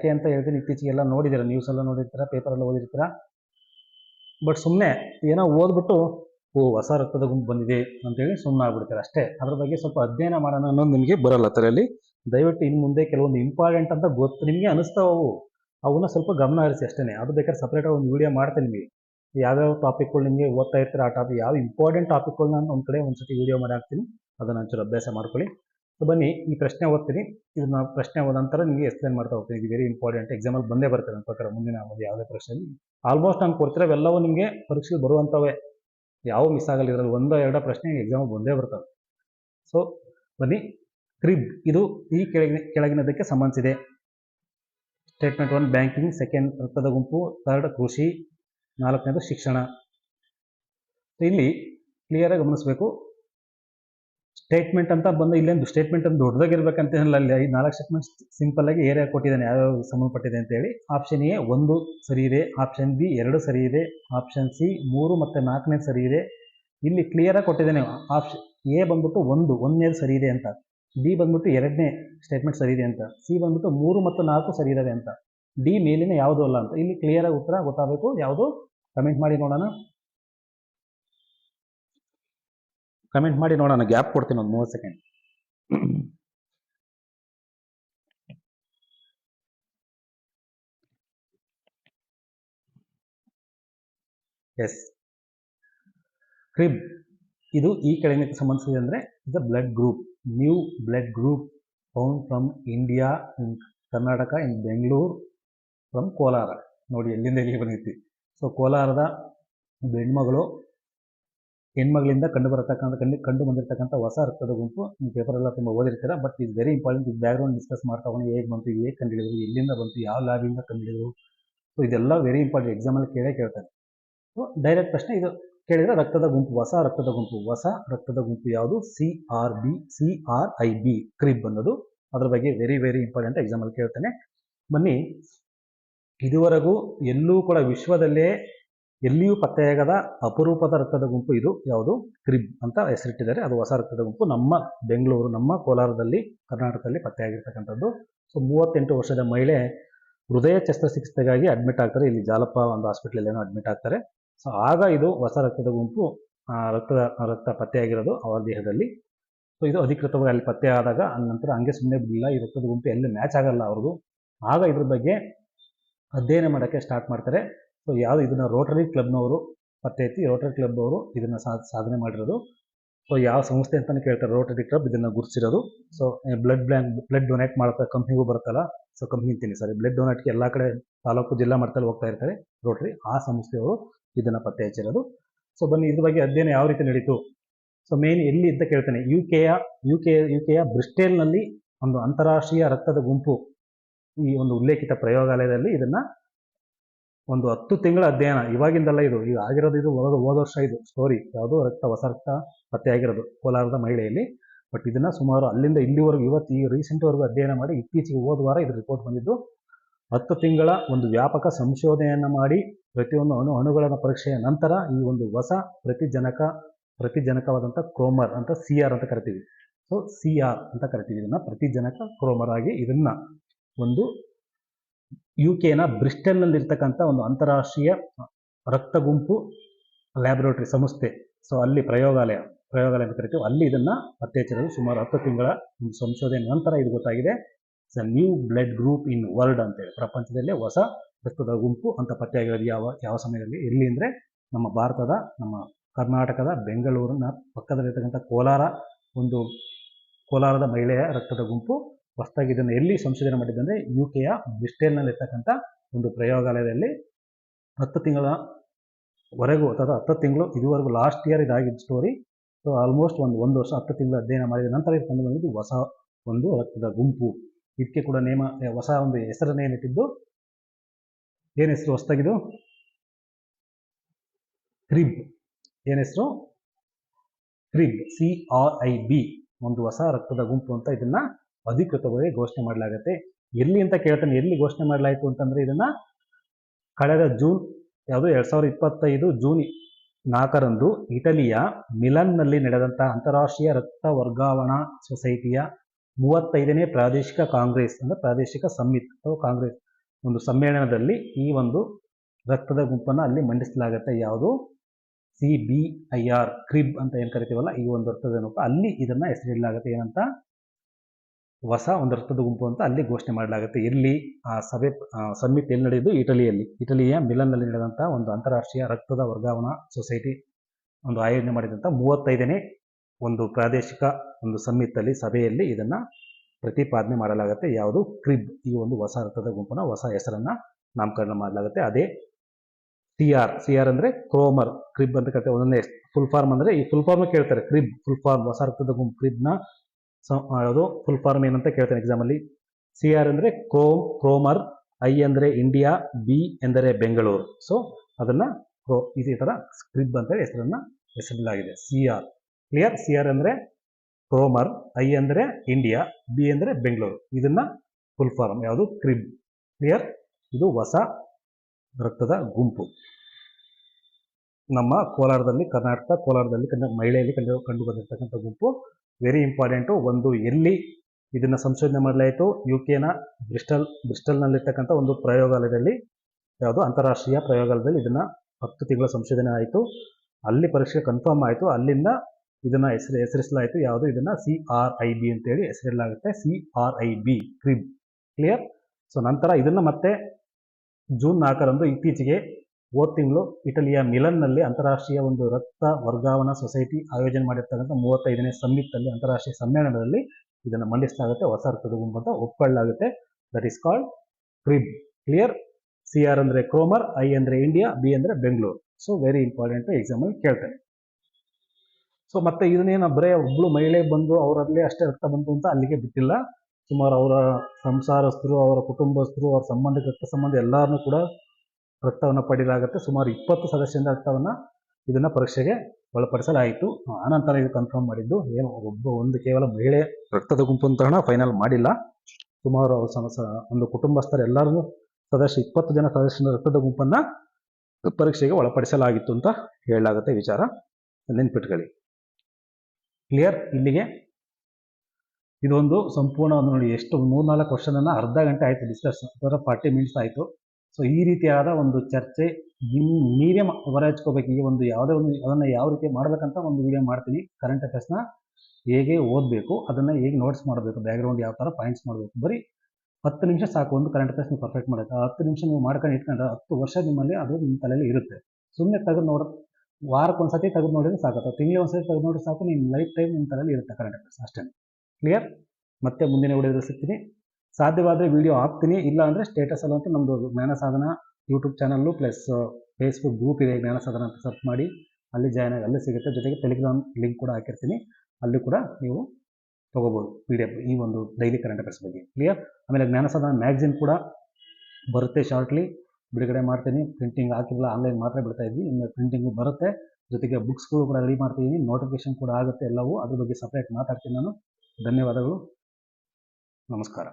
ಯಾಕೆ ಅಂತ ಹೇಳ್ತೀನಿ ಇತ್ತೀಚೆಗೆಲ್ಲ ನ್ಯೂಸ್ ಎಲ್ಲ ನೋಡಿರ್ತೀರ ಪೇಪರ್ ಎಲ್ಲ ಓದಿರ್ತೀರ? ಬಟ್ ಸುಮ್ಮನೆ ಏನೋ ಓದ್ಬಿಟ್ಟು, ಓ, ಹೊಸ ರಕ್ತದ ಗುಂಪು ಬಂದಿದೆ ಅಂತೇಳಿ ಸುಮ್ಮನೆ ಆಗ್ಬಿಡ್ತಾರೆ ಅಷ್ಟೇ. ಅದ್ರ ಬಗ್ಗೆ ಸ್ವಲ್ಪ ಅಧ್ಯಯನ ಮಾಡೋಣ ಅನ್ನೋದು ನಿಮಗೆ ಬರಲ್ಲ ಅದರಲ್ಲಿ. ದಯವಿಟ್ಟು ಇನ್ನು ಮುಂದೆ ಕೆಲವೊಂದು ಇಂಪಾರ್ಟೆಂಟ್ ಅಂತ ಗೊತ್ತು ನಿಮಗೆ ಅನಿಸ್ತಾವು ಅವು. ಅವನ್ನ ಸ್ವಲ್ಪ ಗಮನ ಹರಿಸಿ ಅಷ್ಟೇ ಅದು ಬೇಕಾದ್ರೆ ಸಪ್ರೇಟಾಗಿ ಒಂದು ವಿಡಿಯೋ ಮಾಡ್ತೀನಿ ನಿಮಗೆ. ಯಾವ್ಯಾವ ಟಾಪಿಕ್ಗಳು ನಿಮಗೆ ಓದ್ತಾ ಇರ್ತೀರ, ಆ ಟಾಪಿಕ್ ಯಾವ ಇಂಪಾರ್ಟೆಂಟ್ ಟಾಪಿಕ್ಗಳನ್ನ ನಾನು ಒಂದು ಕಡೆ ಒಂದ್ಸತಿ ವಿಡಿಯೋ ಮಾಡಿ ಹಾಕ್ತೀನಿ. ಅದನ್ನ ಒಂಚೂರು ಅಭ್ಯಾಸ ಮಾಡ್ಕೊಳ್ಳಿ. ಬನ್ನಿ, ಈ ಪ್ರಶ್ನೆ ಓದ್ತೀನಿ. ಇದನ್ನ ಪ್ರಶ್ನೆ ಓದ ನಂತರ ನಿಮಗೆ ಎಕ್ಸ್ಪ್ಲೇನ್ ಮಾಡ್ತಾ ಹೋಗ್ತೀನಿ. ಇದು ವೆರಿ ಇಂಪಾರ್ಟೆಂಟ್ ಎಕ್ಸಾಮಲ್ಲಿ ಬಂದೇ ಬರ್ತಾರೆ ನನ್ನ ಪ್ರಕಾರ ಮುಂದಿನ ಒಂದು ಯಾವುದೇ ಪ್ರಶ್ನೆಯಲ್ಲಿ. ಆಲ್ಮೋಸ್ಟ್ ನಾನು ಕೊಡ್ತಿರೋವೆಲ್ಲವೂ ನಿಮಗೆ ಪರೀಕ್ಷೆಗೆ ಬರುವಂಥವೇ ಯಾವ ಮಿಸ್ ಆಗಲ್ಲ, ಇದರಲ್ಲಿ ಒಂದೋ ಎರಡೋ ಪ್ರಶ್ನೆ ಎಕ್ಸಾಮ್ ಬಂದೇ ಬರ್ತವೆ. ಸೊ ಬನ್ನಿ ಕ್ರಿಬ್ ಇದು ಈ ಕೆಳಗಿನ, ಕೆಳಗಿನದಕ್ಕೆ ಸಂಬಂಧಿಸಿದೆ. ಸ್ಟೇಟ್ಮೆಂಟ್ ಒನ್ ಬ್ಯಾಂಕಿಂಗ್ ಸೆಕೆಂಡ್ ರಕ್ತದ ಗುಂಪು. ಥರ್ಡ್ ಕೃಷಿ. ನಾಲ್ಕನೇದು ಶಿಕ್ಷಣ. ಇಲ್ಲಿ ಕ್ಲಿಯರಾಗಿ ಗಮನಿಸಬೇಕು. ಸ್ಟೇಟ್ಮೆಂಟ್ ಅಂತ ಬಂದು ಇಲ್ಲೇನು ಸ್ಟೇಟ್ಮೆಂಟ್ ಅಂತ ದೊಡ್ಡದಾಗಿರ್ಬೇಕಂತ ಅಲ್ಲಿ ಐದು ನಾಲ್ಕು ಸ್ಟೇಟ್ಮೆಂಟ್ ಸಿಂಪಲ್ ಆಗಿ ಏರಿಯಾ ಕೊಟ್ಟಿದ್ದಾನೆ, ಯಾವ್ಯಾವ ಸಂಬಂಧಪಟ್ಟಿದೆ ಅಂತ ಹೇಳಿ. ಆಪ್ಷನ್ ಎ ಒಂದು ಸರಿ ಇದೆ ಆಪ್ಷನ್ ಬಿ ಎರಡು ಸರಿ ಇದೆ ಆಪ್ಷನ್ ಸಿ ಮೂರು ಮತ್ತು ನಾಲ್ಕನೇ ಸರಿ ಇದೆ. ಇಲ್ಲಿ ಕ್ಲಿಯರಾಗಿ ಕೊಟ್ಟಿದ್ದಾನೆ ಆಪ್ಷನ್ ಎ ಬಂದ್ಬಿಟ್ಟು ಒಂದು ಒಂದನೇದು ಸರಿ ಇದೆ ಅಂತ. ಬಿ ಬಂದ್ಬಿಟ್ಟು ಎರಡನೇ ಸ್ಟೇಟ್ಮೆಂಟ್ ಸರಿ ಇದೆ ಅಂತ. ಸಿ ಬಂದ್ಬಿಟ್ಟು ಮೂರು ಮತ್ತು ನಾಲ್ಕು ಸರಿ ಇದಾವೆ ಅಂತ. ಡಿ ಮೇಲಿನ ಯಾವುದು ಅಲ್ಲ ಅಂತ. ಇಲ್ಲಿ ಕ್ಲಿಯರಾಗಿ ಉತ್ತರ ಗೊತ್ತಾಗಬೇಕು, ಯಾವುದು? ಕಮೆಂಟ್ ಮಾಡಿ ನೋಡೋಣ. ಕಮೆಂಟ್ ಮಾಡಿ ನೋಡೋಣ ಗ್ಯಾಪ್ ಕೊಡ್ತೀನಿ ಒಂದು ಮೂವತ್ತು ಸೆಕೆಂಡ್ ಎಸ್ ಕ್ರಿಬ್ ಇದು ಈ ಕೆಳಗಿನಕ್ಕೆ ಸಂಬಂಧಿಸಿದೆ ಅಂದರೆ ಅ blood group new blood group found from India in Karnataka in Bengaluru from Kolar ನೋಡಿ, ಎಲ್ಲಿಂದ ಎಲ್ಲಿಗೆ ಬಂದಿತ್ತು. ಸೊ ಕೋಲಾರದ ಬೆಣ್ಮಗಳು ಹೆಣ್ಮಗಳಿಂದ ಕಂಡು ಬರತಕ್ಕಂಥ, ಕಂಡು ಕಂಡು ಬಂದಿರತಕ್ಕಂಥ ಹೊಸ ರಕ್ತದ ಗುಂಪು ನೀವು ಪೇಪರೆಲ್ಲ ತುಂಬ ಓದಿರ್ತೀರ. ಬಟ್ ಇಸ್ ವೆರಿ ಇಂಪಾರ್ಟೆಂಟ್ ಇದು ಬ್ಯಾಕ್ಗ್ರೌಂಡ್ ಡಿಸ್ಕಸ್ ಮಾಡ್ತಾ ಹೋಗಿ ಹೇಗೆ ಬಂತು, ಹೇಗೆ ಕಂಡುಹಿಡಿದ್ರು, ಎಲ್ಲಿಂದ ಬಂತು, ಯಾವ ಲ್ಯಾಬಿಂದ ಕಂಡುಹಿಡಿದ್ರು. ಸೊ ಇದೆಲ್ಲ ವೆರಿ ಇಂಪಾರ್ಟೆಂಟ್ ಎಕ್ಸಾಮಲ್ಲಿ ಕೇಳೇ ಕೇಳ್ತಾರೆ. ಸೊ ಡೈರೆಕ್ಟ್ ಪ್ರಶ್ನೆ ಇದು. ಕೇಳಿದರೆ ರಕ್ತದ ಗುಂಪು, ಹೊಸ ರಕ್ತದ ಗುಂಪು, ಹೊಸ ರಕ್ತದ ಗುಂಪು ಯಾವುದು? C R B C R I B CRIB ಅನ್ನೋದು. ಅದ್ರ ಬಗ್ಗೆ ವೆರಿ ವೆರಿ ಇಂಪಾರ್ಟೆಂಟ್ ಎಕ್ಸಾಮಲ್ಲಿ ಕೇಳ್ತಾನೆ. ಬನ್ನಿ. ಇದುವರೆಗೂ ಎಲ್ಲೂ ಕೂಡ ವಿಶ್ವದಲ್ಲೇ ಎಲ್ಲಿಯೂ ಪತ್ತೆಯಾಗದ ಅಪರೂಪದ ರಕ್ತದ ಗುಂಪು ಇದು. ಯಾವುದು? ಕ್ರಿಬ್ ಅಂತ ಹೆಸರಿಟ್ಟಿದ್ದಾರೆ. ಅದು ಹೊಸ ರಕ್ತದ ಗುಂಪು. ನಮ್ಮ ಬೆಂಗಳೂರು, ನಮ್ಮ ಕೋಲಾರದಲ್ಲಿ, ಕರ್ನಾಟಕದಲ್ಲಿ ಪತ್ತೆಯಾಗಿರ್ತಕ್ಕಂಥದ್ದು ಸೊ, ಮೂವತ್ತೆಂಟು ವರ್ಷದ ಮಹಿಳೆ ಹೃದಯ ಶಸ್ತ್ರಚಿಕಿತ್ಸೆಗಾಗಿ ಅಡ್ಮಿಟ್ ಆಗ್ತಾರೆ. ಇಲ್ಲಿ ಜಾಲಪ್ಪ ಒಂದು ಹಾಸ್ಪಿಟಲ್ ಏನೋ ಅಡ್ಮಿಟ್ ಆಗ್ತಾರೆ. ಸೊ, ಆಗ ಇದು ಹೊಸ ರಕ್ತದ ಗುಂಪು ರಕ್ತದ ರಕ್ತ ಪತ್ತೆಯಾಗಿರೋದು ಅವರ ದೇಹದಲ್ಲಿ. ಸೊ, ಇದು ಅಧಿಕೃತವಾಗಿ ಅಲ್ಲಿ ಪತ್ತೆ ಆದಾಗ ನಂತರ ಹಂಗೆ ಸುಮ್ಮನೆ ಬಿಡಲಿಲ್ಲ. ಈ ರಕ್ತದ ಗುಂಪು ಎಲ್ಲಿ ಮ್ಯಾಚ್ ಆಗಲ್ಲ ಅವ್ರಿಗೂ ಆಗ ಇದ್ರ ಬಗ್ಗೆ ಅಧ್ಯಯನ ಮಾಡೋಕ್ಕೆ ಸ್ಟಾರ್ಟ್ ಮಾಡ್ತಾರೆ. ಸೊ ಯಾವುದು ಇದನ್ನು ರೋಟರಿ ಕ್ಲಬ್ನವರು ಪತ್ತೆ ಐತಿ ರೋಟರಿ ಕ್ಲಬ್ ಅವರು ಇದನ್ನು ಸಾಧನೆ ಮಾಡಿರೋದು. ಸೊ ಯಾವ ಸಂಸ್ಥೆ ಅಂತಲೇ ಕೇಳ್ತಾರೆ ರೋಟರಿ ಕ್ಲಬ್ ಇದನ್ನು ಗುರುತಿಸಿರೋದು. So blood bank blood donate ಮಾಡ್ತಾ ಕಂಪ್ನಿಗೂ ಬರುತ್ತಲ್ಲ ಸೊ ಕಂಪ್ನಿ ಅಂತೀನಿ ಸರಿ. ಬ್ಲಡ್ ಡೊನೇಟ್ಗೆ ಎಲ್ಲ ಕಡೆ ತಾಲೂಕು, ಜಿಲ್ಲಾ ಮಟ್ಟದಲ್ಲಿ ಹೋಗ್ತಾ ಇರ್ತಾರೆ ರೋಟರಿ ಆ ಸಂಸ್ಥೆಯವರು ಇದನ್ನು ಪತ್ತೆ ಹಚ್ಚಿರೋದು. ಸೊ ಬನ್ನಿ, ಇದ್ರ ಬಗ್ಗೆ ಅಧ್ಯಯನ ಯಾವ ರೀತಿ ನಡೀತು? ಸೊ ಮೇನ್ ಎಲ್ಲಿ ಅಂತ ಕೇಳ್ತೇನೆ. ಯು ಕೆಯ ಯು ಕೆ ಯು ಕೆಯ ಬ್ರಿಸ್ಟೇಲ್ನಲ್ಲಿ ಒಂದು ಅಂತಾರಾಷ್ಟ್ರೀಯ ರಕ್ತದ ಗುಂಪು ಈ ಒಂದು ಉಲ್ಲೇಖಿತ ಪ್ರಯೋಗಾಲಯದಲ್ಲಿ ಇದನ್ನ ಒಂದು ಹತ್ತು ತಿಂಗಳ ಅಧ್ಯಯನ, ಇವಾಗಿಂದಲ್ಲ ಇದು, ಈಗ ಆಗಿರೋದು ಇದು ಹೋದ ಹೋದ ವರ್ಷ ಇದು ಸ್ಟೋರಿ ಯಾವುದು ರಕ್ತ ಹೊಸ ರಕ್ತ ಪತ್ತೆ ಆಗಿರೋದು ಕೋಲಾರದ ಮಹಿಳೆಯಲ್ಲಿ. ಬಟ್ ಇದನ್ನ ಸುಮಾರು ಅಲ್ಲಿಂದ ಇಲ್ಲಿವರೆಗೂ, ಇವತ್ತು ಈ ರೀಸೆಂಟ್ವರೆಗೂ ಅಧ್ಯಯನ ಮಾಡಿ ಇತ್ತೀಚೆಗೆ ಹೋದ ವಾರ ಇದು ರಿಪೋರ್ಟ್ ಬಂದಿದ್ದು. ಹತ್ತು ತಿಂಗಳ ಒಂದು ವ್ಯಾಪಕ ಸಂಶೋಧನೆಯನ್ನು ಮಾಡಿ ಪ್ರತಿಯೊಂದು ಅಣು ಅಣುಗಳ ಪರೀಕ್ಷೆಯ ನಂತರ ಈ ಒಂದು ಹೊಸ ಪ್ರತಿಜನಕ, ಪ್ರತಿಜನಕವಾದಂಥ ಕ್ರೋಮರ್ ಅಂತ ಸಿ ಆರ್ ಅಂತ ಕರಿತೀವಿ. ಸೊ ಸಿ ಆರ್ ಅಂತ ಕರಿತೀವಿ ಇದನ್ನ, ಪ್ರತಿಜನಕ ಕ್ರೋಮರ್ ಆಗಿ ಇದನ್ನ ಒಂದು ಯು ಕೆನ ಬ್ರಿಸ್ಟನ್ನಲ್ಲಿರ್ತಕ್ಕಂಥ ಒಂದು ಅಂತಾರಾಷ್ಟ್ರೀಯ ರಕ್ತ ಗುಂಪು ಲ್ಯಾಬೊರೇಟರಿ ಸಂಸ್ಥೆ. ಸೊ ಅಲ್ಲಿ ಪ್ರಯೋಗಾಲಯ ಪ್ರಯೋಗಾಲಯ ಅಂತ ಕರಿತೀವಿ. ಅಲ್ಲಿ ಇದನ್ನ ಪತ್ತೆ ಹಚ್ಚಿರೋದು ಸುಮಾರು ಹತ್ತು ತಿಂಗಳ ಒಂದು ಸಂಶೋಧನೆ ನಂತರ ಇದು ಗೊತ್ತಾಗಿದೆ. ಸ new blood group in world ಅಂತೇಳಿ ಪ್ರಪಂಚದಲ್ಲೇ ಹೊಸ ರಕ್ತದ ಗುಂಪು ಅಂತ ಪತ್ತೆಯಾಗಿರೋದು ಯಾವ ಯಾವ ಸಮಯದಲ್ಲಿ? ಎಲ್ಲಿ ಅಂದರೆ ನಮ್ಮ ಭಾರತದ, ನಮ್ಮ ಕರ್ನಾಟಕದ, ಬೆಂಗಳೂರಿನ ಪಕ್ಕದಲ್ಲಿರ್ತಕ್ಕಂಥ ಕೋಲಾರ, ಒಂದು ಕೋಲಾರದ ಮಹಿಳೆಯ ರಕ್ತದ ಗುಂಪು. ಹೊಸದಾಗಿ ಇದನ್ನು ಎಲ್ಲಿ ಸಂಶೋಧನೆ ಮಾಡಿದ್ದಂದರೆ ಯು ಕೆಯ ಬ್ರಿಸ್ಟೇಲ್ನಲ್ಲಿರ್ತಕ್ಕಂಥ ಒಂದು ಪ್ರಯೋಗಾಲಯದಲ್ಲಿ ಹತ್ತು ತಿಂಗಳ ವರೆಗೂ ಅಥವಾ ಹತ್ತು ತಿಂಗಳು ಇದುವರೆಗೂ ಲಾಸ್ಟ್ ಇಯರ್ ಇದಾಗಿದ್ದ ಸ್ಟೋರಿ ಸೊ ಆಲ್ಮೋಸ್ಟ್ ಒಂದು ಒಂದು ವರ್ಷ, ಹತ್ತು ತಿಂಗಳು ಅಧ್ಯಯನ ಮಾಡಿದ ನಂತರ ಇದು ಕಂಡು ಬಂದಿದ್ದು ಹೊಸ ಒಂದು ರಕ್ತದ ಗುಂಪು. ಇದಕ್ಕೆ ಕೂಡ ನೇಮ, ಹೊಸ ಒಂದು ಹೆಸರನ್ನೇ ಏನಿಟ್ಟಿದ್ದು? ಏನು ಹೆಸರು ಹೊಸದಾಗಿದ್ದು? ಕ್ರಿಬ್. ಏನು ಹೆಸರು? CRIB C R I B ಒಂದು ಹೊಸ ರಕ್ತದ ಗುಂಪು ಅಂತ ಇದನ್ನ ಅಧಿಕೃತವಾಗಿ ಘೋಷಣೆ ಮಾಡಲಾಗತ್ತೆ. ಎಲ್ಲಿ ಅಂತ ಕೇಳ್ತಾನೆ ಎಲ್ಲಿ ಘೋಷಣೆ ಮಾಡಲಾಯಿತು ಅಂತಂದ್ರೆ ಇದನ್ನ ಕಳೆದ ಜೂನ್, ಯಾವುದು ಎರಡ್ ಸಾವಿರದ ಇಪ್ಪತ್ತೈದು ಜೂನ್ ನಾಲ್ಕರಂದು ಇಟಲಿಯ ಮಿಲನ್ನಲ್ಲಿ ನಡೆದಂತಹ ಅಂತಾರಾಷ್ಟ್ರೀಯ ರಕ್ತ ವರ್ಗಾವಣಾ ಸೊಸೈಟಿಯ ಮೂವತ್ತೈದನೇ ಪ್ರಾದೇಶಿಕ ಕಾಂಗ್ರೆಸ್ ಅಂದ್ರೆ ಪ್ರಾದೇಶಿಕ ಸಮ್ಮಿತ್ ಅಥವಾ ಕಾಂಗ್ರೆಸ್ ಒಂದು ಸಮ್ಮೇಳನದಲ್ಲಿ ಈ ಒಂದು ರಕ್ತದ ಗುಂಪನ್ನು ಅಲ್ಲಿ ಮಂಡಿಸಲಾಗುತ್ತೆ. ಯಾವುದು? C B I R, CRIB ಅಂತ ಏನು ಕರಿತೀವಲ್ಲ ಈ ಒಂದು ರಕ್ತದ ಗುಂಪು. ಅಲ್ಲಿ ಇದನ್ನು ಹೆಸರಿಡಲಾಗುತ್ತೆ. ಏನಂತ? ಹೊಸ ಒಂದು ರಕ್ತದ ಗುಂಪು ಅಂತ ಅಲ್ಲಿ ಘೋಷಣೆ ಮಾಡಲಾಗುತ್ತೆ. ಇರ್ಲಿ, ಆ ಸಭೆ ಸಮ್ಮಿಟ್ ಎಲ್ಲಿ ನಡೆಯೋದು? ಇಟಲಿಯಲ್ಲಿ. ಇಟಲಿಯ ಮಿಲನ್ನಲ್ಲಿ ನಡೆದಂಥ ಒಂದು ಅಂತಾರಾಷ್ಟ್ರೀಯ ರಕ್ತದ ವರ್ಗಾವಣಾ ಸೊಸೈಟಿ ಒಂದು ಆಯೋಜನೆ ಮಾಡಿದಂಥ ಮೂವತ್ತೈದನೇ ಒಂದು ಪ್ರಾದೇಶಿಕ ಒಂದು ಸಮ್ಮಿತಲ್ಲಿ ಸಭೆಯಲ್ಲಿ ಇದನ್ನು ಪ್ರತಿಪಾದನೆ ಮಾಡಲಾಗುತ್ತೆ. ಯಾವುದು? ಕ್ರಿಬ್. ಈ ಒಂದು ಹೊಸ ರಕ್ತದ ಗುಂಪನ್ನು, ಹೊಸ ಹೆಸರನ್ನು ನಾಮಕರಣ ಮಾಡಲಾಗುತ್ತೆ. ಅದೇ ಟಿ ಆರ್. ಸಿ ಆರ್ ಅಂದರೆ ಕ್ರೋಮರ್. ಕ್ರಿಬ್ ಅಂತ ಕರಿತಾರೆ. ಒಂದೊಂದೇ ಫುಲ್ ಫಾರ್ಮ್ ಅಂದರೆ ಈ ಫುಲ್ ಫಾರ್ಮ್ ಕೇಳ್ತಾರೆ. ಕ್ರಿಬ್ ಫುಲ್ ಫಾರ್ಮ್ ಹೊಸ ರಕ್ತದ ಗುಂಪು, ಕ್ರಿಬ್ನ ಯಾವುದು? ಫುಲ್ ಫಾರ್ಮ್ ಏನಂತ ಕೇಳ್ತಾನೆ ಎಕ್ಸಾಮಲ್ಲಿ ಸಿ ಆರ್ ಅಂದರೆ ಕ್ರೋಮ್ ಕ್ರೋಮರ್ ಐ ಅಂದರೆ ಇಂಡಿಯಾ ಬಿ ಎಂದರೆ ಬೆಂಗಳೂರು ಸೊ ಅದನ್ನು ಕ್ರೋ ಇದೇ ಥರ ಸ್ಕ್ರಿಬ್ ಅಂತ ಹೆಸರನ್ನು ಹೆಸರಿಡಲಾಗಿದೆ. C R clear C R ಅಂದರೆ ಕ್ರೋಮರ್ ಐ ಅಂದರೆ ಇಂಡಿಯಾ ಬಿ ಅಂದರೆ ಬೆಂಗಳೂರು ಇದನ್ನು ಫುಲ್ ಫಾರ್ಮ್ ಯಾವುದು? ಕ್ರಿಬ್ ಕ್ಲಿಯರ್ ಇದು ಹೊಸ ರಕ್ತದ ಗುಂಪು. ನಮ್ಮ ಕೋಲಾರದಲ್ಲಿ, ಕರ್ನಾಟಕ, ಕೋಲಾರದಲ್ಲಿ ಕಂಡ, ಮಹಿಳೆಯಲ್ಲಿ ಕಂಡು ಕಂಡು ಬಂದಿರತಕ್ಕಂಥ ಗುಂಪು. ವೆರಿ ಇಂಪಾರ್ಟೆಂಟು ಒಂದು ಎಲ್ಲಿ ಇದನ್ನು ಸಂಶೋಧನೆ ಮಾಡಲಾಯಿತು. ಯು ಕೆನ ಬ್ರಿಸ್ಟಲ್ ಬ್ರಿಸ್ಟಲ್ನಲ್ಲಿರ್ತಕ್ಕಂಥ ಒಂದು ಪ್ರಯೋಗಾಲಯದಲ್ಲಿ, ಯಾವುದು ಅಂತಾರಾಷ್ಟ್ರೀಯ ಪ್ರಯೋಗಾಲಯದಲ್ಲಿ ಇದನ್ನು ಹತ್ತು ತಿಂಗಳ ಸಂಶೋಧನೆ ಆಯಿತು. ಅಲ್ಲಿ ಪರೀಕ್ಷೆ ಕನ್ಫರ್ಮ್ ಆಯಿತು. ಅಲ್ಲಿಂದ ಇದನ್ನು ಹೆಸರು, ಹೆಸರಿಸಲಾಯಿತು. ಯಾವುದು? ಇದನ್ನು ಸಿ ಆರ್ ಐ ಬಿ ಅಂತೇಳಿ ಹೆಸರಿಡಲಾಗುತ್ತೆ. C R I B CRIB clear so ನಂತರ ಇದನ್ನು ಮತ್ತೆ ಜೂನ್ ನಾಲ್ಕರಂದು ಇತ್ತೀಚೆಗೆ ಹೋದ ತಿಂಗಳು ಇಟಲಿಯ ಮಿಲನ್ನಲ್ಲಿ ಅಂತಾರಾಷ್ಟ್ರೀಯ ಒಂದು ರಕ್ತ ವರ್ಗಾವಣಾ ಸೊಸೈಟಿ ಆಯೋಜನೆ ಮಾಡಿರ್ತಕ್ಕಂಥ ಮೂವತ್ತೈದನೇ ಸಮ್ಮಿತ್ತಲ್ಲಿ ಅಂತಾರಾಷ್ಟ್ರೀಯ ಸಮ್ಮೇಳನದಲ್ಲಿ ಇದನ್ನು ಮಂಡಿಸಲಾಗುತ್ತೆ, ಹೊಸ ರಕ್ತದ ಗುಂಪು ಅಂತ ಒಪ್ಕೊಳ್ಳಲಾಗುತ್ತೆ. That is called CRIB clear C R ಅಂದರೆ ಕ್ರೋಮರ್ ಐ ಅಂದರೆ ಇಂಡಿಯಾ ಬಿ ಅಂದರೆ ಬೆಂಗಳೂರು ಸೊ ವೆರಿ ಇಂಪಾರ್ಟೆಂಟ್ ಎಕ್ಸಾಮಲ್ಲಿ ಕೇಳ್ತಾರೆ. ಸೊ ಮತ್ತೆ ಇದನ್ನೇನು ಬರೇ ಒಬ್ಬಳು ಮಹಿಳೆ ಬಂದು ಅವರಲ್ಲಿ ಅಷ್ಟೇ ರಕ್ತ ಬಂತು ಅಂತ ಅಲ್ಲಿಗೆ ಬಿಟ್ಟಿಲ್ಲ. ಸುಮಾರು ಅವರ ಸಂಸಾರಸ್ಥರು, ಅವರ ಕುಟುಂಬಸ್ಥರು, ಅವರ ಸಂಬಂಧಿಕ ಸಂಬಂಧ ಎಲ್ಲರನ್ನೂ ಕೂಡ ರಕ್ತವನ್ನು ಪಡೆಯಲಾಗುತ್ತೆ. ಸುಮಾರು ಇಪ್ಪತ್ತು ಸದಸ್ಯರಿಂದ ರಕ್ತವನ್ನು ಇದನ್ನು ಪರೀಕ್ಷೆಗೆ ಒಳಪಡಿಸಲಾಯಿತು. ಆನಂತರ ಇದು ಕನ್ಫರ್ಮ್ ಮಾಡಿದ್ದು, ಏನು ಒಬ್ಬ ಒಂದು ಕೇವಲ ಮಹಿಳೆ ರಕ್ತದ ಗುಂಪು ಅಂತ ಫೈನಲ್ ಮಾಡಿಲ್ಲ. ಸುಮಾರು ಒಂದು ಕುಟುಂಬಸ್ಥರು ಎಲ್ಲರೂ ಸದಸ್ಯ, ಇಪ್ಪತ್ತು ಜನ ಸದಸ್ಯರ ರಕ್ತದ ಗುಂಪನ್ನು ಪರೀಕ್ಷೆಗೆ ಒಳಪಡಿಸಲಾಗಿತ್ತು ಅಂತ ಹೇಳಲಾಗುತ್ತೆ ವಿಚಾರ. ನೆನ್ಪಿಟ್ಕೊಳ್ಳಿ. ಕ್ಲಿಯರ್ ಇಲ್ಲಿಗೆ? ಇದೊಂದು ಸಂಪೂರ್ಣ ನೋಡಿ, ಎಷ್ಟು ಮೂರ್ನಾಲ್ಕು ವರ್ಷದನ್ನ ಅರ್ಧ ಗಂಟೆ ಆಯಿತು ಡಿಸ್ಕಸ್ ಫಾರ್ಟಿ ಮಿನಿಟ್ಸ್ ಆಯಿತು ಸೊ ಈ ರೀತಿಯಾದ ಒಂದು ಚರ್ಚೆ ನೀವೇ ಮ- ಹೊರಹಚ್ಕೋಬೇಕು ಈ ಒಂದು ಯಾವುದೇ ಒಂದು, ಅದನ್ನು ಯಾವ ರೀತಿ ಮಾಡಬೇಕಂತ ಒಂದು ವಿಡಿಯೋ ಮಾಡ್ತೀನಿ. ಕರೆಂಟ್ ಅಫೇರ್ಸ್ನ ಹೇಗೆ ಓದಬೇಕು, ಅದನ್ನು ಹೇಗೆ ನೋಟ್ಸ್ ಮಾಡಬೇಕು ಬ್ಯಾಕ್ಗ್ರೌಂಡ್ ಯಾವ ಥರ ಪಾಯಿಂಟ್ಸ್ ಮಾಡಬೇಕು. ಬರೀ ಹತ್ತು ನಿಮಿಷ ಸಾಕು. ಒಂದು ಕರೆಂಟ್ ಅಫೇರ್ಸ್ ನೀವು ಪರ್ಫೆಕ್ಟ್ ಆ ಹತ್ತು ನಿಮಿಷ ನೀವು ಮಾಡ್ಕೊಂಡು ಇಟ್ಕೊಂಡ್ರೆ ಹತ್ತು ವರ್ಷ ನಿಮ್ಮಲ್ಲಿ ಅದು ನಿಮ್ಮ ತಲೆಯಲ್ಲಿ ಇರುತ್ತೆ. ಸುಮ್ಮನೆ ತೆಗೆದು ನೋಡ, ವಾರಕ್ಕೆ ಒಂದ್ಸತಿ ತೆಗೆದು ನೋಡಿದ್ರೆ ಸಾಕು ತಿಂಗಳಿಗೆ ಒಂದ್ಸತಿ ತೆಗೆದು ನೋಡಿದ್ರೆ ಸಾಕು. ನಿಮ್ಮ ಲೈಫ್ ಟೈಮ್ ನಿಮ್ಮ ತಲೆಯಲ್ಲಿ ಇರುತ್ತೆ ಕರೆಂಟ್ ಅಫೇರ್ಸ್ ಅಷ್ಟೇ. ಕ್ಲಿಯರ್ ಮತ್ತೆ ಮುಂದಿನ ವಿಡಿಯೋದಲ್ಲಿ ಸಿಗ್ತೀನಿ. ಸಾಧ್ಯವಾದರೆ ವಿಡಿಯೋ ಹಾಕ್ತೀನಿ. ಇಲ್ಲ ಅಂದರೆ ಸ್ಟೇಟಸಲ್ಲಿ ಅಂತೂ ನಮ್ಮದು Jnana Sadhana YouTube channel plus Facebook group ಇದೆ ಜ್ಞಾನ ಸಾಧನ ಅಂತ ಸರ್ಚ್ ಮಾಡಿ. ಅಲ್ಲಿ ಜಾಯ್ನ್ ಆಗಿ, ಅಲ್ಲಿ ಸಿಗುತ್ತೆ. ಜೊತೆಗೆ ಟೆಲಿಗ್ರಾಮ್ ಲಿಂಕ್ ಕೂಡ ಹಾಕಿರ್ತೀನಿ. ಅಲ್ಲಿ ಕೂಡ ನೀವು ತೊಗೋಬೋದು ಪಿ ಡಿ ಎಫ್ ಈ ಒಂದು ಡೈಲಿ ಕರೆಂಟ್ ಅಫೇರ್ಸ್ ಬಗ್ಗೆ. ಕ್ಲಿಯರ್ ಆಮೇಲೆ ಜ್ಞಾನ ಸಾಧನ ಮ್ಯಾಗ್ಝಿನ್ ಕೂಡ ಬರುತ್ತೆ ಶಾರ್ಟ್ಲಿ ಬಿಡುಗಡೆ ಮಾಡ್ತೀನಿ. ಪ್ರಿಂಟಿಂಗ್ ಹಾಕಿಲ್ಲ ಆನ್ಲೈನ್ ಮಾತ್ರ ಬಿಡ್ತಾ ಇದ್ವಿ. ಇನ್ನು ಪ್ರಿಂಟಿಂಗು ಬರುತ್ತೆ. ಜೊತೆಗೆ ಬುಕ್ಸ್ಗಳು ಕೂಡ ರೆಡಿ ಮಾಡ್ತಿದ್ದೀನಿ ನೋಟಿಫಿಕೇಶನ್ ಕೂಡ ಆಗುತ್ತೆ ಎಲ್ಲವೂ. ಅದ್ರ ಬಗ್ಗೆ ಸಪ್ರೇಟ್ ಮಾತಾಡ್ತೀನಿ ನಾನು. ಧನ್ಯವಾದಗಳು. ನಮಸ್ಕಾರ.